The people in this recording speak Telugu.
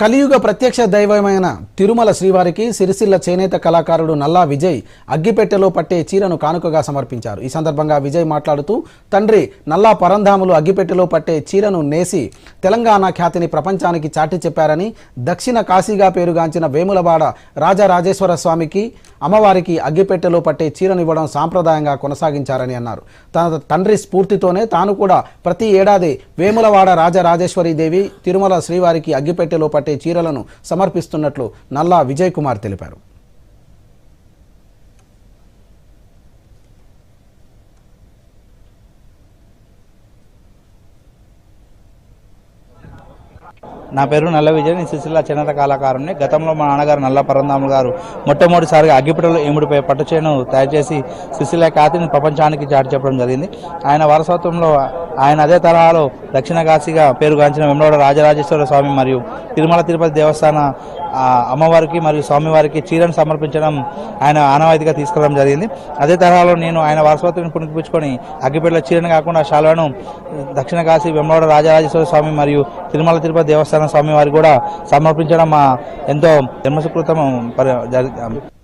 కలియుగ ప్రత్యక్ష దైవమైన తిరుమల శ్రీవారికి సిరిసిల్ల చేనేత కళాకారుడు నల్లా విజయ్ అగ్గిపెట్టెలో పట్టే చీరను కానుకగా సమర్పించారు. ఈ సందర్భంగా విజయ్ మాట్లాడుతూ తండ్రి నల్లా పరంధాములు అగ్గిపెట్టెలో పట్టే చీరను నేసి తెలంగాణ ఖ్యాతిని ప్రపంచానికి చాటి చెప్పారని దక్షిణ కాశీగా పేరుగాంచిన వేములవాడ రాజరాజేశ్వర స్వామికి అమ్మవారికి అగ్గిపెట్టెలో పట్టే చీరను ఇవ్వడం సాంప్రదాయంగా కొనసాగించారని అన్నారు. తన తండ్రి స్ఫూర్తితోనే తాను కూడా ప్రతి ఏడాది వేములవాడ రాజరాజేశ్వరి దేవి తిరుమల శ్రీవారికి అగ్గిపెట్టెలో పట్టే చీరలను సమర్పిస్తున్నట్లు నల్లా విజయ్ కుమార్ తెలిపారు. నా పేరు నల్ల విజయ్ నేను సిరిసిల్ల చిన్నత కళాకారుని గతంలో మా నాన్నగారు నల్ల పరంధాములు గారు మొట్టమొదటిసారిగా అగ్గిపెట్టెలో ఎముడిపై పట్టు చేను తయారు చేసి సిరిసిల్ల ఖ్యాతిని ప్రపంచానికి చాటి చెప్పడం జరిగింది. ఆయన వారసత్వంలో ఆయన అదే తరహాలో దక్షిణ కాశీగా పేరుగాంచిన వెంబడ రాజరాజేశ్వర స్వామి మరియు తిరుమల తిరుపతి దేవస్థాన అమ్మవారికి మరియు స్వామివారికి చీరను సమర్పించడం ఆయన ఆనవాయితీగా తీసుకురావడం జరిగింది. అదే తరహాలో నేను ఆయన వారసత్వాన్ని పుణికిపుచ్చుకొని అగ్గిపేటలో చీరను కాకుండా శాలను దక్షిణ కాశీ వెంబడ రాజరాజేశ్వర స్వామి మరియు తిరుమల తిరుపతి దేవస్థానం స్వామి వారికి కూడా సమర్పించడం మా ఎంతో జన్మసుకృతం పరి-